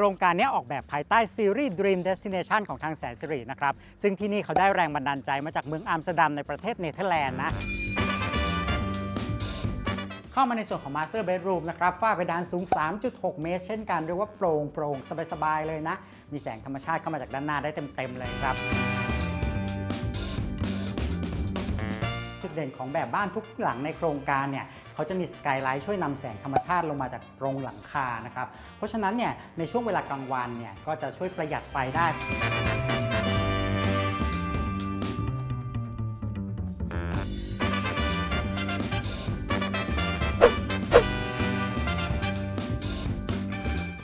โครงการนี้ออกแบบภายใต้ซีรีส์ Dream Destination ของทางแสนสิรินะครับ ซึ่งที่นี่เขาได้แรงบันดาลใจมาจากเมืองอัมสเตอร์ดัมในประเทศเนเธอร์แลนด์นะเข้ามาในส่วนของ Master Bedroom นะครับฝ้าเพดานสูง 3.6 เมตร เช่นกันเรียกว่าโปร่งโปร่งสบาย ๆ เลยนะ มีแสงธรรมชาติเข้ามาจากด้านหน้าได้เต็ม ๆ เลยครับ เด่นของแบบบ้านทุกหลังในโครงการเนี่ยเขาจะมีสกายไลท์ช่วยนำแสงธรรมชาติลงมาจากโรงหลังคานะครับ เพราะฉะนั้นเนี่ยในช่วงเวลากลางวันเนี่ยก็จะช่วยประหยัดไฟได้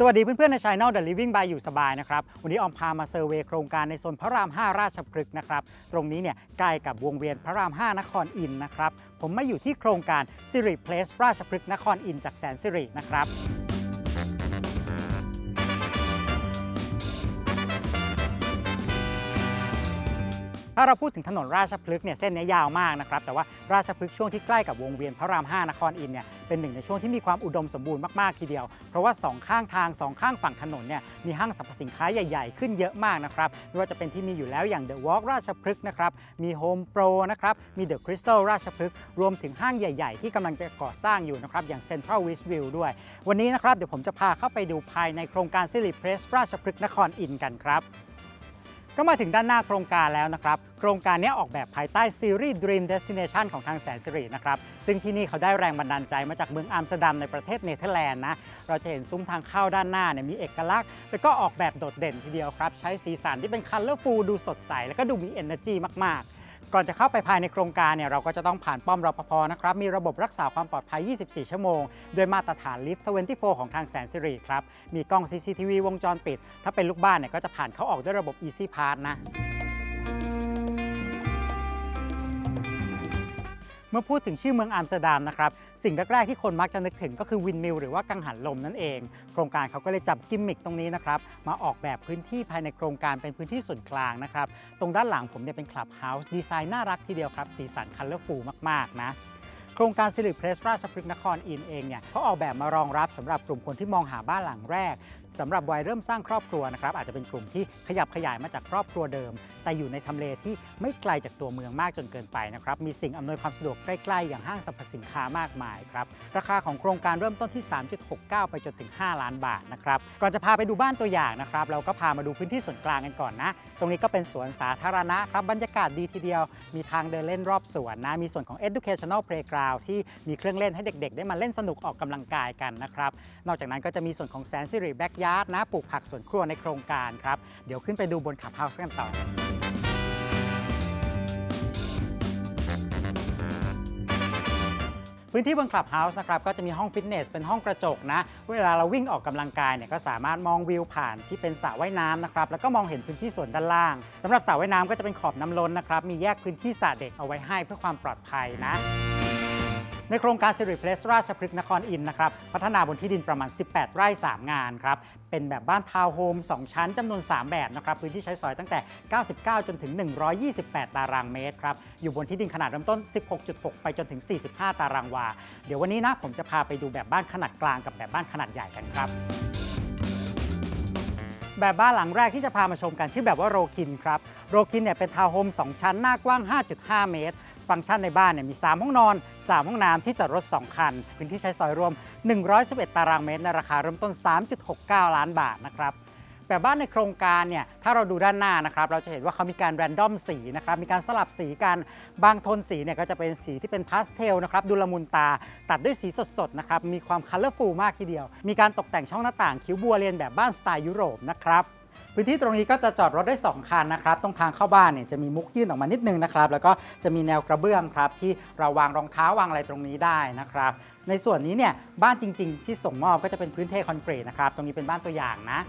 วัสดีเพื่อนๆในช anel The Living by อยู่สบายนะครับ วันนี้ออมพามาเซอร์เวยโครงการในโซนพระราม 5 ราชพฤกษ์นะครับ ตรงนี้เนี่ยใกล้กับวงเวียนพระราม 5 นครอินทร์นะครับ ผมมาอยู่ที่โครงการสิริเพลสราชพฤกษ์นครอินทร์จากแสนสิรินะครับาเราพูดถึงถนนราชพฤกษ์เนี่ยเส้นนี้ยาวมากนะครับแต่ว่าราชพฤกษ์ช่วงที่ใกล้กับวงเวียนพระราม 5 นครอินทร์เนี่ยเป็นหนึ่งในช่วงที่มีความอุดมสมบูรณ์มากๆทีเดียว เพราะว่า 2 ข้างทาง 2 ข้างฝั่งถนนเนี่ยมีห้างสรรพสินค้าใหญ่ ๆ ขึ้นเยอะมากนะครับไม่ว่าจะเป็นที่มีอยู่แล้วอย่าง The Walk ราชพฤกษ์นะครับมี Home Pro นะครับมี The Crystal ราชพฤกษ์รวมถึงห้างใหญ่ ๆ ที่กำลังจะก่อสร้างอยู่นะครับอย่าง Central Westview ด้วย วันนี้นะครับเดี๋ยวผมจะพาเข้าไปดูภายในโครงการสิริเพรสราชพฤกษ์นครอินทร์กันครับ ก็มาถึงด้านหน้าโครงการแล้วนะครับ โครงการนี้ออกแบบภายใต้ซีรีส์ Dream Destination ของทางแสนสิรินะครับ ซึ่งที่นี่เขาได้แรงบันดาลใจมาจากเมืองอัมสเตอร์ดัมในประเทศเนเธอร์แลนด์นะ เราจะเห็นซุ้มทางเข้าด้านหน้าเนี่ยมีเอกลักษณ์ แล้วก็ออกแบบโดดเด่นทีเดียวครับ ใช้สีสันที่เป็นคัลเลอร์ฟูลดูสดใส แล้วก็ดูมี energy มากๆ ก่อนจะเข้าไปภายในโครงการเนี่ยเราก็จะต้องผ่านป้อมรปภนะครับมีระบบรักษาความปลอดภัย 24 ชั่วโมง โดยมาตรฐานลิฟท์24 ของทางแสนสิริครับ มีกล้อง CCTV วงจรปิด ถ้าเป็นลูกบ้านเนี่ยก็จะผ่านเข้าออกด้วยระบบ Easy Pass นะ มื่อพูดถึงชื่อเมืองอัมสเตอร์ดัมนะครับสิ่งแรกๆที่คนมักจะนึกถึงก็คือวินมิลหรือว่ากังหันลมนั่นเอง โครงการเขาก็เลยจับกิมมิคตรงนี้นะครับมาออกแบบพื้นที่ภายในโครงการเป็นพื้นที่ส่วนกลางนะครับตรงด้านหลังผมเนี่ยเป็นคลับเฮาส์ดีไซน์น่ารักทีเดียวครับสีสันคัลเลอร์ฟูลมากๆนะโครงการสิริเพรสราชพฤกษ์นครอินเองเนี่ยเขาออกแบบมารองรับสำหรับกลุ่มคนที่มองหาบ้านหลังแรก สำหรับวัยเริ่มสร้างครอบครัวนะครับอาจจะเป็นกลุ่มที่ขยับขยายมาจากครอบครัวเดิม แต่อยู่ในทำเลที่ไม่ไกลจากตัวเมืองมากจนเกินไปนะครับมีสิ่งอำนวยความสะดวกใกล้ๆ อย่างห้างสรรพสินค้ามากมายครับราคาของโครงการเริ่มต้นที่ 3.69 ไปจนถึง 5 ล้านบาทนะครับก่อนจะพาไปดูบ้านตัวอย่างนะครับเราก็พามาดูพื้นที่ส่วนกลางกันก่อนนะ ตรงนี้ก็เป็นสวนสาธารณะครับบรรยากาศดีทีเดียว มีทางเดินเล่นรอบสวนนะมีส่วนของ educational playground ที่มีเครื่องเล่นให้เด็ก ๆ ได้มาเล่นสนุกออกกำลังกายกันนะครับนอกจากนั้นก็จะมีส่วนของแสนสิริแบ็กยาร์ดนะปลูกผักสวนครัวในโครงการครับ เดี๋ยวขึ้นไปดูบนขับเฮาส์กันต่อพื้นที่บนคลับเฮาส์นะครับก็จะมีห้องฟิตเนสเป็นห้องกระจกนะ เวลาเราวิ่งออกกำลังกายเนี่ยก็สามารถมองวิวผ่านที่เป็นสระว่ายน้ำนะครับแล้วก็มองเห็นพื้นที่ส่วนด้านล่างสำหรับสระว่ายน้ำก็จะเป็นขอบน้ำล้นนะครับมีแยกพื้นที่สระเด็กเอาไว้ให้เพื่อความปลอดภัยนะ ในโครงการสิริเพลสราชพฤกษ์นครอินนะครับ พัฒนาบนที่ดินประมาณ 18 ไร่ 3 งานครับ เป็นแบบบ้านทาวน์โฮม 2 ชั้นจำนวน 3 แบบนะครับ พื้นที่ใช้สอยตั้งแต่ 99 จนถึง 128 ตารางเมตรครับ อยู่บนที่ดินขนาดเริ่มต้น 16.6 ไปจนถึง 45 ตารางวา เดี๋ยววันนี้นะผมจะพาไปดูแบบบ้านขนาดกลางกับแบบบ้านขนาดใหญ่กันครับแบบบ้านหลังแรกที่จะพามาชมกันชื่อแบบว่าโรคินครับ โรคินเนี่ยเป็นทาวน์โฮม2ชั้นหน้ากว้าง 5.5 เมตร ฟังก์ชันในบ้านเนี่ยมี 3 ห้องนอน 3 ห้องน้ำที่จอดรถ 2 คัน พื้นที่ใช้สอยรวม 111 ตารางเมตร ในราคาเริ่มต้น 3.69 ล้านบาทนะครับแบบบ้านในโครงการเนี่ยถ้าเราดูด้านหน้านะครับเราจะเห็นว่าเขามีการแรนดอมสีนะครับมีการสลับสีกันบางโทนสีเนี่ยก็จะเป็นสีที่เป็นพาสเทลนะครับดูละมุนตาตัดด้วยสีสดๆนะครับมีความคัลเลอร์ฟูลมากทีเดียว มีการตกแต่งช่องหน้าต่างคิ้วบัวเรียนแบบบ้านสไตล์ยุโรปนะครับ พื้นที่ตรงนี้ก็จะจอดรถได้ 2 คันนะครับ ตรงทางเข้าบ้านเนี่ยจะมีมุกยื่นออกมานิดนึงนะครับ แล้วก็จะมีแนวกระเบื้องครับที่เราวางรองเท้าวางอะไรตรงนี้ได้นะครับ ในส่วนนี้เนี่ยบ้านจริง ๆ ที่ส่งมอบก็จะเป็นพื้นเทคอนกรีตนะครับ ตรงนี้เป็นบ้านตัวอย่างนะ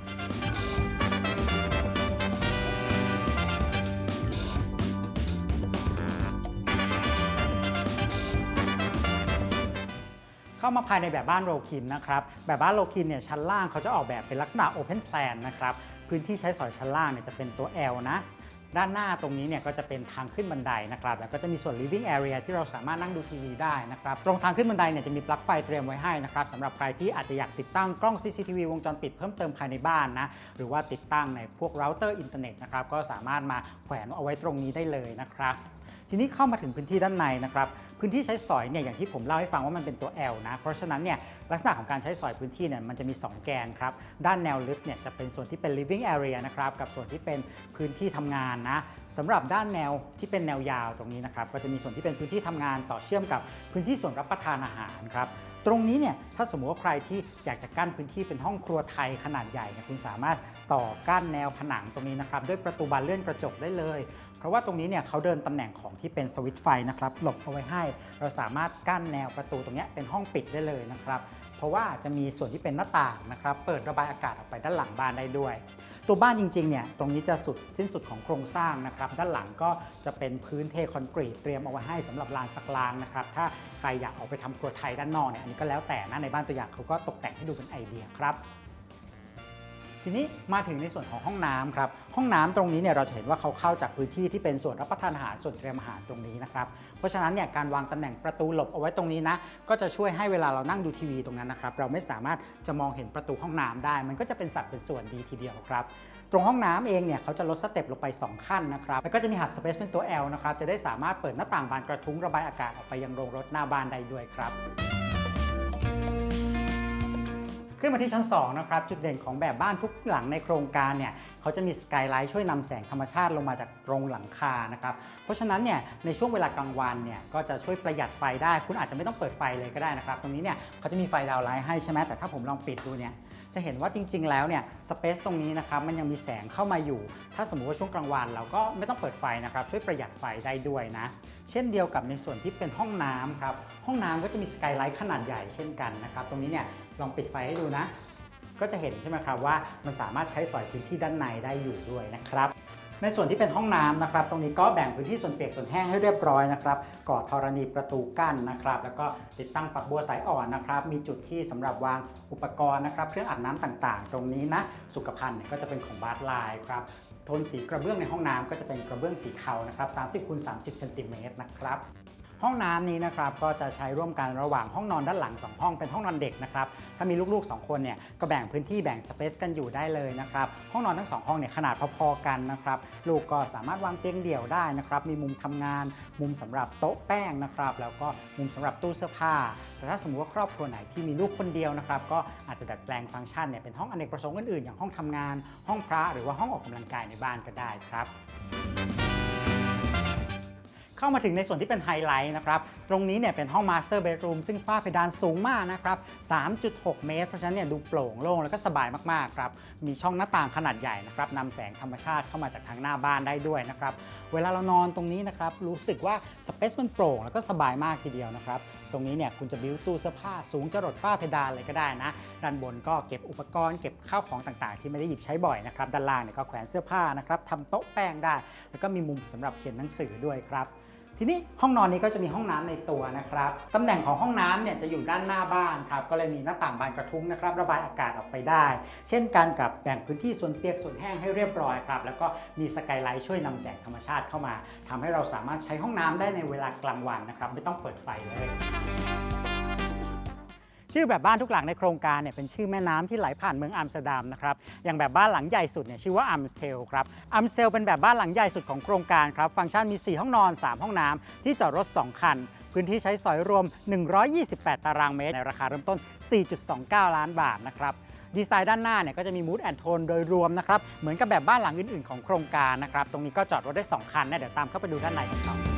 เข้ามาภายในแบบบ้านโรคินนะครับ แบบบ้านโรคินเนี่ยชั้นล่างเขาจะออกแบบเป็นลักษณะโอเพนแพลนนะครับ พื้นที่ใช้สอยชั้นล่างเนี่ยจะเป็นตัว L นะ ด้านหน้าตรงนี้เนี่ยก็จะเป็นทางขึ้นบันไดนะครับ แล้วก็จะมีส่วน living area ที่เราสามารถนั่งดูทีวีได้นะครับ ตรงทางขึ้นบันไดเนี่ยจะมีปลั๊กไฟเตรียมไว้ให้นะครับสำหรับใครที่อาจจะอยากติดตั้งกล้อง CCTV วงจรปิดเพิ่มเติมภายในบ้านนะ หรือว่าติดตั้งในพวกเราเตอร์อินเทอร์เน็ตนะครับ ก็สามารถมาแขวนเอาไว้ตรงนี้ได้เลยนะครับ ทีนี้เข้ามาถึงพื้นที่ด้านในนะครับ พื้นที่ใช้สอยเนี่ยอย่างที่ผมเล่าให้ฟังว่ามันเป็นตัว L นะ เพราะฉะนั้นเนี่ยลักษณะของการใช้สอยพื้นที่เนี่ยมันจะมี 2 แกนครับ ด้านแนวลึกเนี่ยจะเป็นส่วนที่เป็น living area นะครับกับส่วนที่เป็นพื้นที่ทำงานนะสำหรับด้านแนวที่เป็นแนวยาวตรงนี้นะครับก็จะมีส่วนที่เป็นพื้นที่ทำงานต่อเชื่อมกับพื้นที่ส่วนรับประทานอาหารครับตรงนี้เนี่ยถ้าสมมติว่าใครที่อยากจะกั้นพื้นที่เป็นห้องครัวไทยขนาดใหญ่เนี่ยคุณสามารถต่อกั้นแนวผนังตรงนี้นะครับด้วยประตูบานเลื่อนกระจกได้เลย ราะว่าตรงนี้เนี่ยเขาเดินตำแหน่งของที่เป็นสวิตไฟนะครับหลบเอาไว้ให้ เราสามารถกั้นแนวประตูตรงนี้เป็นห้องปิดได้เลยนะครับ เพราะว่าจะมีส่วนที่เป็นหน้าต่างนะครับเปิดระบายอากาศออกไปด้านหลังบ้านได้ด้วย ตัวบ้านจริงๆเนี่ยตรงนี้จะสุดสิ้นสุดของโครงสร้างนะครับด้านหลังก็จะเป็นพื้นเทคอนกรีตเตรียมเอาไว้ให้สำหรับลานสักลานนะครับถ้าใครอยากออกไปทำครัวไทยด้านนอกเนี่ยอันนี้ก็แล้วแต่นะในบ้านตัวอย่างเขาก็ตกแต่งให้ดูเป็นไอเดียครับ ทีนี้มาถึงในส่วนของห้องน้ำครับ ห้องน้ำตรงนี้เนี่ยเราจะเห็นว่าเขาเข้าจากพื้นที่ที่เป็นส่วนรับประทานอาหารส่วนเตรียมอาหารตรงนี้นะครับ เพราะฉะนั้นเนี่ยการวางตำแหน่งประตูหลบเอาไว้ตรงนี้นะ ก็จะช่วยให้เวลาเรานั่งดูทีวีตรงนั้นนะครับ เราไม่สามารถจะมองเห็นประตูห้องน้ำได้ มันก็จะเป็นสัดเป็นส่วนดีทีเดียวครับตรงห้องน้ำเองเนี่ยเขาจะลดสเต็ปลงไป 2 ขั้นนะครับ แล้วก็จะมีหักสเปซเป็นตัว L นะครับ จะได้สามารถเปิดหน้าต่างบานกระทุ้งระบายอากาศออกไปยังโรงรถหน้าบ้านได้ด้วยครับ ขึ้นมาที่ชั้น 2 นะครับ จุดเด่นของแบบบ้านทุกหลังในโครงการเนี่ยเขาจะมีสกายไลท์ช่วยนำแสงธรรมชาติลงมาจากตรงหลังคานะครับเพราะฉะนั้นเนี่ยในช่วงเวลากลางวันเนี่ยก็จะช่วยประหยัดไฟได้ คุณอาจจะไม่ต้องเปิดไฟเลยก็ได้นะครับตรงนี้เนี่ยเขาจะมีไฟดาวไลท์ให้ใช่ไหมแต่ถ้าผมลองปิดดูเนี่ยจะเห็นว่าจริง ๆ แล้วเนี่ยสเปซตรงนี้นะครับมันยังมีแสงเข้ามาอยู่ ถ้าสมมุติว่าช่วงกลางวันเราก็ไม่ต้องเปิดไฟนะครับช่วยประหยัดไฟได้ด้วยนะเช่นเดียวกับในส่วนที่เป็นห้องน้ำครับห้องน้ำก็จะมีสกายไลท์ขนาดใหญ่เช่นกันนะครับตรงนี้เนี่ย ลองปิดไฟให้ดูนะ ก็จะเห็นใช่ไหมครับว่ามันสามารถใช้สอยพื้นที่ด้านในได้อยู่ด้วยนะครับ ในส่วนที่เป็นห้องน้ำนะครับ ตรงนี้ก็แบ่งพื้นที่ส่วนเปียกส่วนแห้งให้เรียบร้อยนะครับก่อธรณีประตูกั้นนะครับ แล้วก็ติดตั้งฝักบัวสายอ่อนนะครับ มีจุดที่สำหรับวางอุปกรณ์นะครับเครื่องอาบน้ำต่างๆ ตรงนี้นะสุขภัณฑ์เนี่ยก็จะเป็นของบาร์ไลน์ครับโทนสีกระเบื้องในห้องน้ำก็จะเป็นกระเบื้องสีเทานะครับ30คูณ30เซนติเมตรนะครับ ห้องน้ำนี้นะครับก็จะใช้ร่วมกันระหว่างห้องนอนด้านหลัง 2 ห้องเป็นห้องนอนเด็กนะครับถ้ามีลูกๆ 2 คนเนี่ยก็แบ่งพื้นที่แบ่งสเปซกันอยู่ได้เลยนะครับห้องนอนทั้ง 2 ห้องเนี่ยขนาดพอๆกันนะครับลูกก็สามารถวางเตียงเดี่ยวได้นะครับมีมุมทำงาน มุมสำหรับโต๊ะแป้งนะครับแล้วก็มุมสำหรับตู้เสื้อผ้า แต่ถ้าสมมติว่าครอบครัวไหนที่มีลูกคนเดียวนะครับก็อาจจะดัดแปลงฟังก์ชันเนี่ยเป็นห้องอเนกประสงค์อื่นๆอย่างห้องทำงาน ห้องพระหรือว่าห้องออกกำลังกายในบ้านก็ได้ครับ เข้ามาถึงในส่วนที่เป็นไฮไลท์นะครับ ตรงนี้เนี่ยเป็นห้องมาสเตอร์เบดรูมซึ่งฝ้าเพดานสูงมากนะครับ 3.6 เมตร เพราะฉะนั้นเนี่ยดูโปร่งโล่งแล้วก็สบายมากๆครับ มีช่องหน้าต่างขนาดใหญ่นะครับนำแสงธรรมชาติเข้ามาจากทางหน้าบ้านได้ด้วยนะครับ เวลาเรานอนตรงนี้นะครับ รู้สึกว่าสเปซมันโปร่งแล้วก็สบายมากทีเดียวนะครับ ตรงนี้เนี่ยคุณจะบิวตู้เสื้อผ้าสูงจรดฝ้าเพดานเลยก็ได้นะ ด้านบนก็เก็บอุปกรณ์เก็บข้าวของต่างๆ ที่ไม่ได้หยิบใช้บ่อยนะครับ ด้านล่างเนี่ยก็แขวนเสื้อผ้านะครับทำโต๊ะแป้งได้ แล้วก็มีมุมสำหรับเขียนหนังสือด้วยครับ ทีนี้ห้องนอนนี้ก็จะมีห้องน้ำในตัวนะครับตำแหน่งของห้องน้ำเนี่ยจะอยู่ด้านหน้าบ้านครับก็เลยมีหน้าต่างบานกระทุ้งนะครับระบายอากาศออกไปได้ เช่นการกับแบ่งพื้นที่ส่วนเปียกส่วนแห้งให้เรียบร้อยครับแล้วก็มีสกายไลท์ช่วยนำแสงธรรมชาติเข้ามาทำให้เราสามารถใช้ห้องน้ำได้ในเวลากลางวันนะครับไม่ต้องเปิดไฟเลย ชื่อแบบบ้านทุกหลังในโครงการเนี่ยเป็นชื่อแม่น้ำที่ไหลผ่านเมืองอัมสเตอร์ดัมนะครับอย่างแบบบ้านหลังใหญ่สุดเนี่ยชื่อว่าอัมสเทลครับอัมสเทลเป็นแบบบ้านหลังใหญ่สุดของโครงการครับฟังก์ชันมี 4 ห้องนอน 3 ห้องน้ำที่จอดรถ 2 คัน พื้นที่ใช้สอยรวม 128 ตารางเมตร ในราคาเริ่มต้น 4.29 ล้านบาทนะครับดีไซน์ด้านหน้าเนี่ยก็จะมีมูดแอนโทนโดยรวมนะครับเหมือนกับแบบบ้านหลังอื่นๆ ของโครงการนะครับตรงนี้ก็จอดรถได้ 2 คันนะเดี๋ยวตามเข้าไปดูด้านในกันต่อ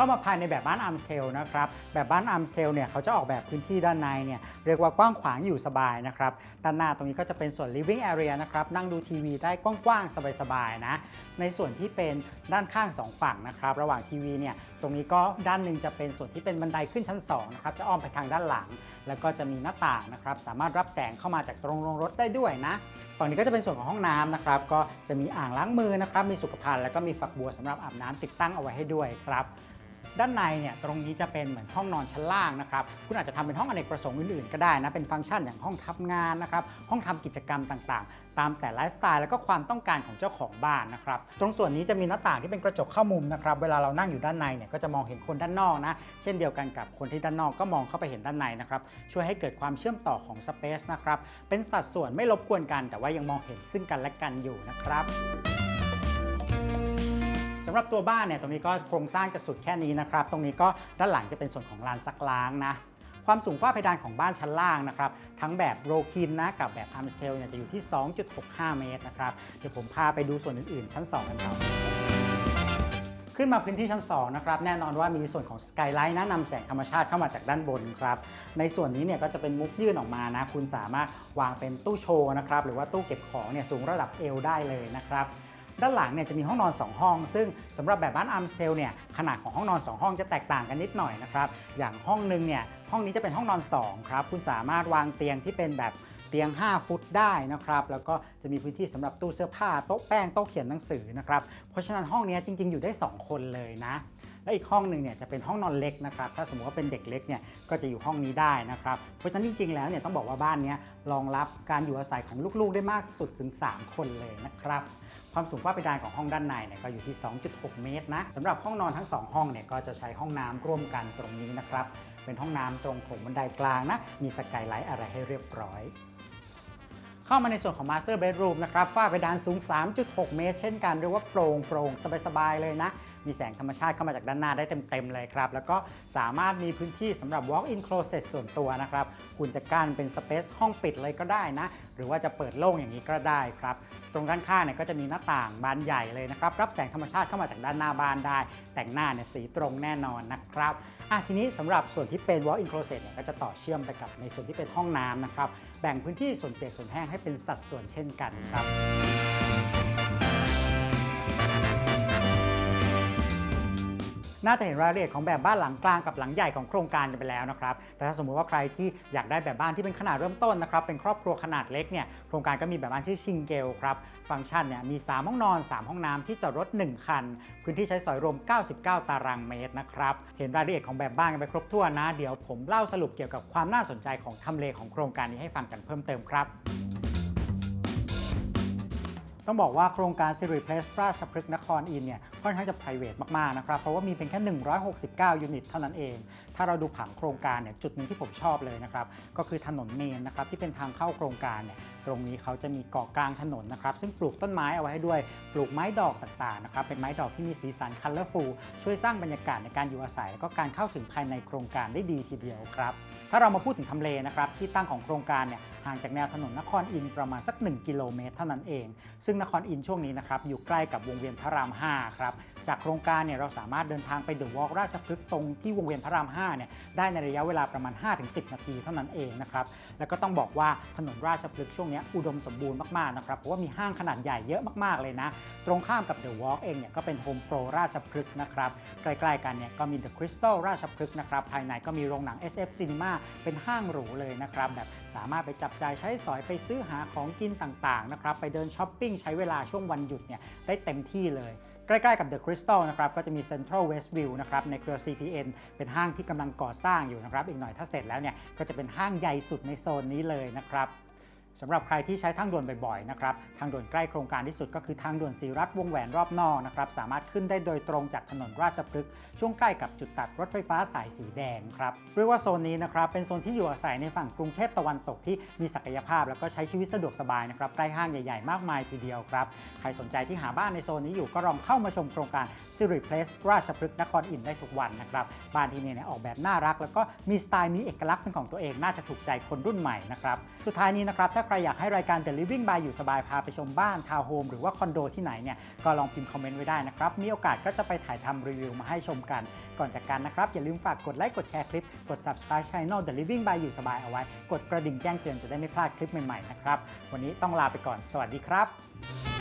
เข้ามาภายในแบบบ้านอาร์มสเทลนะครับแบบบ้านอาร์มสเทลเนี่ยเขาจะออกแบบพื้นที่ด้านในเนี่ยเรียกว่ากว้างขวางอยู่สบายนะครับด้านหน้าตรงนี้ก็จะเป็นส่วน living area นะครับนั่งดูทีวีได้กว้างๆสบายๆนะในส่วนที่เป็นด้านข้าง 2 ฝั่งนะครับระหว่างทีวีเนี่ยตรงนี้ก็ด้านหนึ่งจะเป็นส่วนที่เป็นบันไดขึ้นชั้น2นะครับจะอ้อมไปทางด้านหลัง แล้วก็จะมีหน้าต่างนะครับสามารถรับแสงเข้ามาจากตรงโรงรถได้ด้วยนะฝั่งนี้ก็จะเป็นส่วนของห้องน้ำนะครับก็จะมีอ่างล้างมือนะครับมีสุขภัณฑ์แล้วก็มีฝักบัวสำหรับอาบน้ำติดตั้งเอาไว้ให้ด้วยครับ ด้านในเนี่ยตรงนี้จะเป็นเหมือนห้องนอนชั้นล่างนะครับ คุณอาจจะทำเป็นห้องอเนกประสงค์อื่นๆก็ได้นะเป็นฟังก์ชันอย่างห้องทำงานนะครับห้องทำกิจกรรมต่างๆ ตามแต่ไลฟ์สไตล์แล้วก็ความต้องการของเจ้าของบ้านนะครับตรงส่วนนี้จะมีหน้าต่างที่เป็นกระจกเข้ามุมนะครับเวลาเรานั่งอยู่ด้านในเนี่ยก็จะมองเห็นคนด้านนอกนะเช่นเดียวกันกับคนที่ด้านนอกก็มองเข้าไปเห็นด้านในนะครับช่วยให้เกิดความเชื่อมต่อของสเปซนะครับเป็นสัดส่วนไม่รบกวนกัน แต่ว่ายังมองเห็นซึ่งกันและกันอยู่นะครับำหรับตัวบ้านเนี่ยตรงนี้ก็โครงสร้างจะสุดแค่นี้นะครับ ตรงนี้ก็ด้านหลังจะเป็นส่วนของลานซักล้างนะความสูงฝ้าเพดานของบ้านชั้นล่างนะครับ ทั้งแบบโรคินนะกับแบบอาร์มสเทลเนี่ยจะอยู่ที่ 2.65 เมตรนะครับ เดี๋ยวผมพาไปดูส่วนอื่นๆ ชั้น 2 กันครับขึ้นมาพื้นที่ชั้น 2 นะครับ แน่นอนว่ามีส่วนของสกายไลท์นะนำแสงธรรมชาติเข้ามาจากด้านบนครับ ในส่วนนี้เนี่ยก็จะเป็นมุกยื่นออกมานะ คุณสามารถวางเป็นตู้โชว์นะครับ หรือว่าตู้เก็บของเนี่ยสูงระดับเอวได้เลยนะครับ ด้านหลังเนี่ยจะมีห้องนอน 2 ห้อง ซึ่งสำหรับแบบบ้านอาร์มสเทลเนี่ยขนาดของห้องนอน 2 ห้องจะแตกต่างกันนิดหน่อยนะครับ อย่างห้องหนึงเนี่ยห้องนี้จะเป็นห้องนอน 2 ครับ คุณสามารถวางเตียงที่เป็นแบบเตียง 5 ฟุตได้นะครับ แล้วก็จะมีพื้นที่สำหรับตู้เสื้อผ้า โต๊ะแป้ง โต๊ะเขียนหนังสือนะครับ เพราะฉะนั้นห้องนี้จริง ๆ อยู่ได้ 2 คนเลยนะ และอีกห้องหนึ่งเนี่ยจะเป็นห้องนอนเล็กนะครับ ถ้าสมมติว่าเป็นเด็กเล็กเนี่ยก็จะอยู่ห้องนี้ได้นะครับ เพราะฉะนั้นจริง ๆ แล้วเนี่ยต้องบอกว่าบ้านนี้รองรับการอยู่อาศัยของลูกๆ ได้มากสุดถึง 3 คนเลยนะครับ ความสูงฝ้าเพดานของห้องด้านในเนี่ยก็อยู่ที่ 2.6 เมตรนะสำหรับห้องนอนทั้ง 2 ห้องเนี่ยก็จะใช้ห้องน้ำร่วมกันตรงนี้นะครับ เป็นห้องน้ำตรงโถงบันไดกลางนะ มีสกายไลท์อะไรให้เรียบร้อย เข้ามาในส่วนของ Master Bedroom นะครับฝ้าเพดานสูง 3.6 เมตร เช่นกันเรียกว่าโปร่งโปร่งสบายๆเลยนะ มีแสงธรรมชาติเข้ามาจากด้านหน้าได้เต็มๆเลยครับ แล้วก็สามารถมีพื้นที่สำหรับ Walk-in Closet ส่วนตัวนะครับ คุณจะกั้นเป็นสเปซห้องปิดเลยก็ได้นะ หรือว่าจะเปิดโล่งอย่างนี้ก็ได้ครับ ตรงด้านข้างเนี่ยก็จะมีหน้าต่างบานใหญ่เลยนะครับ รับแสงธรรมชาติเข้ามาจากด้านหน้าบ้านได้ แต่งหน้าเนี่ยสีตรงแน่นอนนะครับอะทีนี้สำหรับส่วนที่เป็น Walk-in Closet เนี่ยก็จะต่อเชื่อมไปกับในส่วนที่เป็นห้องน้ำนะครับ แบ่งพื้นที่ส่วนเปียกส่วนแห้งให้เป็นสัดส่วนเช่นกันครับ น่าจะเห็นรายละเอียดของแบบบ้านหลังกลางกับหลังใหญ่ของโครงการกันไปแล้วนะครับ แต่ถ้าสมมุติว่าใครที่อยากได้แบบบ้านที่เป็นขนาดเริ่มต้นนะครับ เป็นครอบครัวขนาดเล็กเนี่ย โครงการก็มีแบบบ้านชื่อชิงเกลครับ ฟังก์ชันเนี่ยมี 3 ห้องนอน 3 ห้องน้ำที่จอดรถ 1 คัน พื้นที่ใช้สอยรวม 99 ตารางเมตรนะครับ เห็นรายละเอียดของแบบบ้านกันไปครบถ้วนนะ เดี๋ยวผมเล่าสรุปเกี่ยวกับความน่าสนใจของทำเลของโครงการนี้ให้ฟังกันเพิ่มเติมครับ ต้องบอกว่าโครงการ s i r i Place ราชพฤกษ์นครอินเนี่ยค่อนข้างจะ p r i v a t มาก ๆ นะครับ เพราะว่ามีเพียงแค่ 169 ยูนิตเท่านั้นเอง ถ้าเราดูผังโครงการเนี่ยจุดหนึ่งที่ผมชอบเลยนะครับ ก็คือถนนเมนนะครับที่เป็นทางเข้าโครงการเนี่ยตรงนี้เขาจะมีเกาะกลางถนนนะครับ ซึ่งปลูกต้นไม้เอาไว้ให้ด้วย ปลูกไม้ดอกต่าง ๆ นะครับ เป็นไม้ดอกที่มีสีสัน colorful ช่วยสร้างบรรยากาศในการอยู่อาศัย แล้วก็การเข้าถึงภายในโครงการได้ดีทีเดียวครับ ถ้าเรามาพูดถึงทำเลนะครับที่ตั้งของโครงการเนี่ยห่างจากแนวถนนนครอินประมาณสัก 1 กิโลเมตรเท่านั้นเอง ซึ่งนครอินช่วงนี้นะครับอยู่ใกล้กับวงเวียนพระราม 5 ครับ จากโครงการเนี่ยเราสามารถเดินทางไปเดอะวอล์กราชพฤกษ์ตรงที่วงเวียนพระราม 5 เนี่ยได้ในระยะเวลาประมาณ 5-10 นาทีเท่านั้นเองนะครับ แล้วก็ต้องบอกว่าถนนราชพฤกษ์ช่วงนี้อุดมสมบูรณ์มากๆนะครับ เพราะว่ามีห้างขนาดใหญ่เยอะมากๆเลยนะ ตรงข้ามกับเดอะวอล์กเองเนี่ยก็เป็นโฮมโปรราชพฤกษ์นะครับ ใกล้ๆกันเนี่ยก็มีเดอะคริสตัลราชพฤกษ์นะครับ ภายในก็มีโรงหนัง SF Cinema เป็นห้างหรูเลยนะครับแบบสามารถไปจับจ่ายใช้สอยไปซื้อหาของกินต่างๆนะครับไปเดินช้อปปิ้งใช้เวลาช่วงวันหยุดเนี่ยได้เต็มที่เลยใกล้ ๆ กับ The Crystal นะครับ ก็จะมี Central Westview นะครับ ในเครือ CPN เป็นห้างที่กำลังก่อสร้างอยู่นะครับ อีกหน่อยถ้าเสร็จแล้วเนี่ย ก็จะเป็นห้างใหญ่สุดในโซนนี้เลยนะครับ สำหรับใครที่ใช้ทางด่วนบ่อยๆนะครับทางด่วนใกล้โครงการที่สุดก็คือทางด่วนสีรัฐวงแหวนรอบนอกนะครับสามารถขึ้นได้โดยตรงจากถนนราชพฤกษ์ช่วงใกล้กับจุดตัดรถไฟฟ้าสายสีแดงครับเรียกว่าโซนนี้นะครับเป็นโซนที่อยู่อาศัยในฝั่งกรุงเทพตะวันตกที่มีศักยภาพ แล้วก็ใช้ชีวิตสะดวกสบายนะครับใกล้ห้างใหญ่ๆ มากมายทีเดียวครับใครสนใจที่หาบ้านในโซนนี้อยู่ก็ลองเข้ามาชมโครงการ s i r i Place ราชพฤกษ์นครอินทได้ทุกวันนะครับบ้านที่นี่เนี่ยออกแบบน่ารัก แล้วก็มีสไตล์มีเอกลักษณ์เป็นของตัวเองน่าจะถูกใจคนรุ่นใหม่นะครับสุดท้ายนี้นะครับถ้าใครอยากให้รายการ The Living by อยู่สบายพาไปชมบ้านทาวน์โฮมหรือว่าคอนโดที่ไหนเนี่ยก็ลองพิมพ์คอมเมนต์ไว้ได้นะครับ มีโอกาสก็จะไปถ่ายทำรีวิวมาให้ชมกัน ก่อนจากกันนะครับ อย่าลืมฝากกดไลค์กดแชร์คลิปกด subscribe channel The Living by อยู่สบายเอาไว้ กดกระดิ่งแจ้งเตือนจะได้ไม่พลาดคลิปใหม่ๆนะครับวันนี้ต้องลาไปก่อนสวัสดีครับ